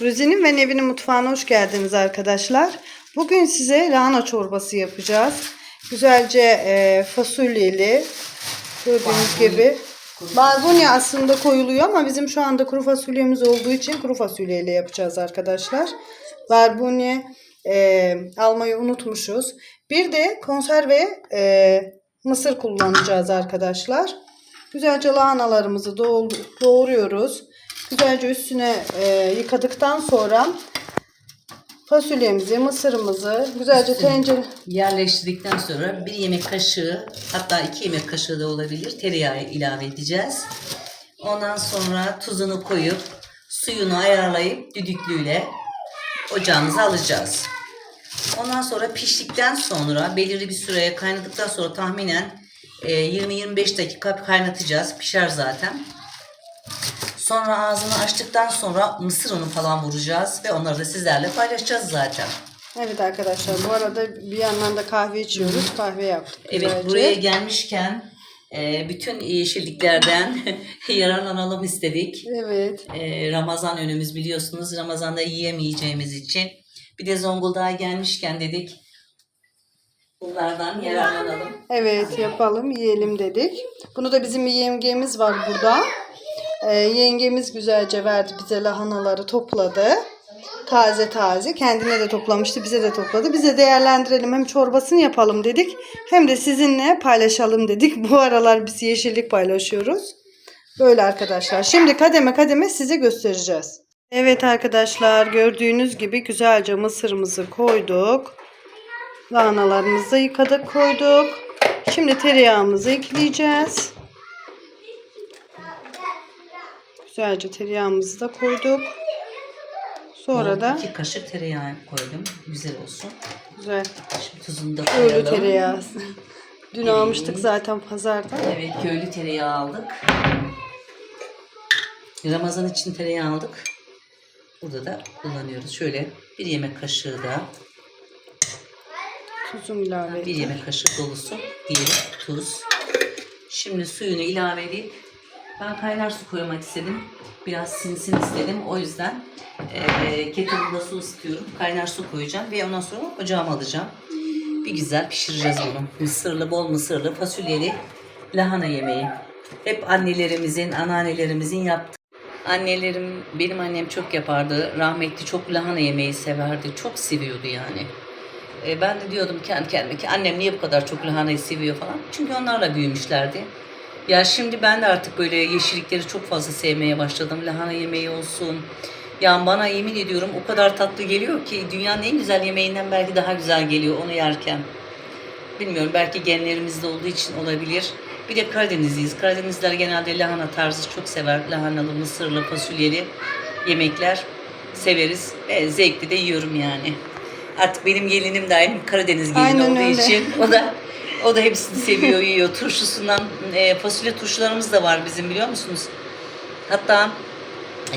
Ruzi'nin ve Nevin'in mutfağına hoş geldiniz arkadaşlar. Bugün size lahana çorbası yapacağız. Güzelce e, fasulyeli gördüğünüz Barbunya. gibi. Barbunya aslında koyuluyor ama bizim şu anda kuru fasulyemiz olduğu için kuru fasulyeyle yapacağız arkadaşlar. Barbunya e, almayı unutmuşuz. Bir de konserve e, mısır kullanacağız arkadaşlar. Güzelce lahanalarımızı doğ- doğruyoruz. Güzelce üstüne e, yıkadıktan sonra fasulyemizi, mısırımızı güzelce Üstüne. tencere Yerleştirdikten sonra bir yemek kaşığı hatta iki yemek kaşığı da olabilir tereyağı ilave edeceğiz. Ondan sonra tuzunu koyup suyunu ayarlayıp düdüklüyle ocağımıza alacağız. Ondan sonra piştikten sonra belirli bir süreye kaynadıktan sonra tahminen e, 20-25 dakika kaynatacağız. Pişer zaten. Sonra ağzını açtıktan sonra mısır unu falan vuracağız ve onları da sizlerle paylaşacağız zaten. Evet arkadaşlar bu arada bir yandan da kahve içiyoruz. Kahve yaptık Evet güzelce. buraya gelmişken e, bütün yeşilliklerden yararlanalım istedik. Evet. E, Ramazan önümüz biliyorsunuz. Ramazan'da yiyemeyeceğimiz için. Bir de Zonguldak'a gelmişken dedik bunlardan yararlanalım. Evet yapalım yiyelim dedik. Bunu da bizim yengemiz var burada. Ee, yengemiz güzelce verdi bize lahanaları topladı. Taze taze. Kendine de toplamıştı. Bize de topladı. Bize değerlendirelim. Hem çorbasını yapalım dedik. Hem de sizinle paylaşalım dedik. Bu aralar biz yeşillik paylaşıyoruz. Böyle arkadaşlar. Şimdi kademe kademe size göstereceğiz. Evet arkadaşlar gördüğünüz gibi güzelce mısırımızı koyduk. Lahanalarımızı yıkadık koyduk. Şimdi tereyağımızı ekleyeceğiz. Güzelce tereyağımızı da koyduk. Sonra da iki kaşık tereyağı koydum. Güzel olsun. güzel Şimdi tuzunu da köylü koyalım. tereyağı. Dün almıştık zaten pazarda. Evet köylü tereyağı aldık. Ramazan için tereyağı aldık. Burada da kullanıyoruz. Şöyle bir yemek kaşığı da Tuzum ilave bir yemek kaşığı dolusu diyelim tuz. Şimdi suyunu ilave edip ben kaynar su koymak istedim. Biraz sinsin istedim. O yüzden eee kettle'da su ısıtıyorum. Kaynar su koyacağım ve ondan sonra ocağıma alacağım. Bir güzel pişireceğiz bunu. Mısırlı, bol mısırlı, fasulyeli lahana yemeği. Hep annelerimizin, anneannelerimizin yaptığı. Annelerim, benim annem çok yapardı. Rahmetli çok lahana yemeği severdi. Çok seviyordu yani. E, ben de diyordum kendi kendime ki annem niye bu kadar çok lahanayı seviyor falan. Çünkü onlarla büyümüşlerdi. Ya şimdi ben de artık böyle yeşillikleri çok fazla sevmeye başladım. Lahana yemeği olsun. Yani bana yemin ediyorum o kadar tatlı geliyor ki dünyanın en güzel yemeğinden belki daha güzel geliyor onu yerken. Bilmiyorum belki genlerimizde olduğu için olabilir. Bir de Karadenizliyiz. Karadenizler genelde lahana tarzı çok sever. Lahanalı, mısırlı, fasulyeli yemekler severiz. Ve zevkli de yiyorum yani. Artık benim gelinim de aynı Karadeniz gelini Aynen olduğu öyle. için o da o da hepsini seviyor, yiyor. Turşusundan e, fasulye turşularımız da var bizim biliyor musunuz? Hatta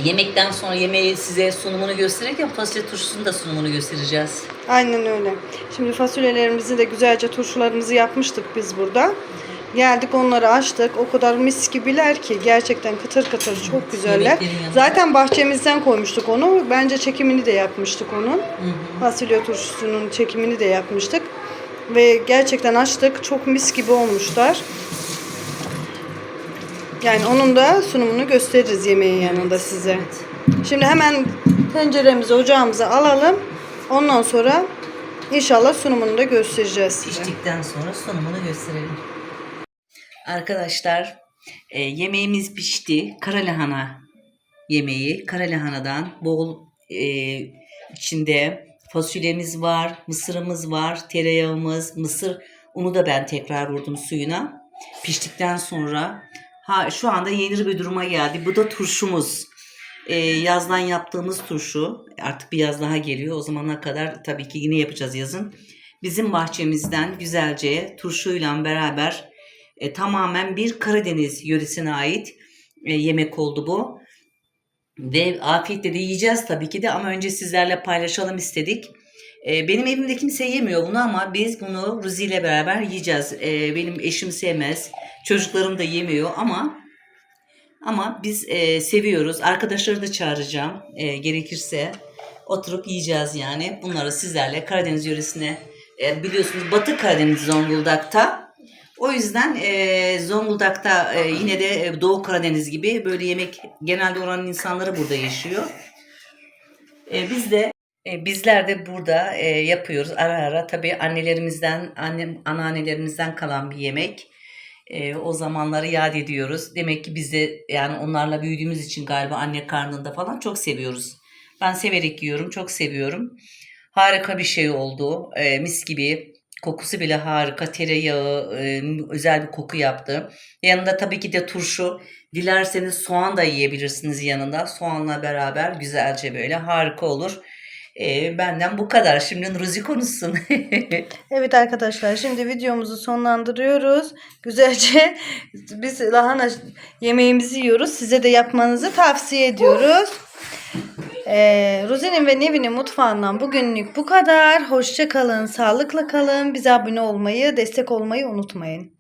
yemekten sonra yemeği size sunumunu gösterirken fasulye turşusunun da sunumunu göstereceğiz. Aynen öyle. Şimdi fasulyelerimizi de güzelce turşularımızı yapmıştık biz burada. Geldik onları açtık. O kadar mis gibiler ki gerçekten kıtır kıtır çok güzeller. Yemeklerin yanında. Zaten bahçemizden koymuştuk onu. Bence çekimini de yapmıştık onun. Fasulye turşusunun çekimini de yapmıştık. Ve gerçekten açtık. Çok mis gibi olmuşlar. Yani onun da sunumunu gösteririz yemeğin yanında size. Şimdi hemen tenceremizi ocağımıza alalım. Ondan sonra inşallah sunumunu da göstereceğiz. Piştikten sonra sunumunu gösterelim. Arkadaşlar e, yemeğimiz pişti. Kara lahana yemeği. Kara lahanadan bol e, içinde fasulyemiz var, mısırımız var, tereyağımız, mısır unu da ben tekrar vurdum suyuna. Piştikten sonra ha şu anda yenir bir duruma geldi. Bu da turşumuz. E, yazdan yaptığımız turşu. Artık bir yaz daha geliyor. O zamana kadar tabii ki yine yapacağız yazın. Bizim bahçemizden güzelce turşuyla beraber e, tamamen bir Karadeniz yöresine ait e, yemek oldu bu. Ve afiyetle de yiyeceğiz tabii ki de ama önce sizlerle paylaşalım istedik. E, benim evimde kimse yemiyor bunu ama biz bunu Ruzi ile beraber yiyeceğiz. E, benim eşim sevmez, çocuklarım da yemiyor ama Ama biz e, seviyoruz. Arkadaşları da çağıracağım e, gerekirse. Oturup yiyeceğiz yani. Bunları sizlerle Karadeniz yöresine e, biliyorsunuz Batı Karadeniz Zonguldak'ta. O yüzden e, Zonguldak'ta e, yine de e, Doğu Karadeniz gibi böyle yemek genelde oranın insanları burada yaşıyor. E, biz de e, bizler de burada e, yapıyoruz ara ara tabii annelerimizden annem anneannelerimizden kalan bir yemek. E, o zamanları yad ediyoruz. Demek ki biz de yani onlarla büyüdüğümüz için galiba anne karnında falan çok seviyoruz. Ben severek yiyorum, çok seviyorum. Harika bir şey oldu. E, mis gibi. Kokusu bile harika. Tereyağı e, özel bir koku yaptı. Yanında tabii ki de turşu. Dilerseniz soğan da yiyebilirsiniz yanında. Soğanla beraber güzelce böyle harika olur. E, benden bu kadar. Şimdi Nuruzi konuşsun. Evet arkadaşlar şimdi videomuzu sonlandırıyoruz. Güzelce biz lahana yemeğimizi yiyoruz. Size de yapmanızı tavsiye ediyoruz. Ee, Rozi'nin ve Nevin'in mutfağından bugünlük bu kadar. Hoşça kalın, sağlıkla kalın. Bize abone olmayı, destek olmayı unutmayın.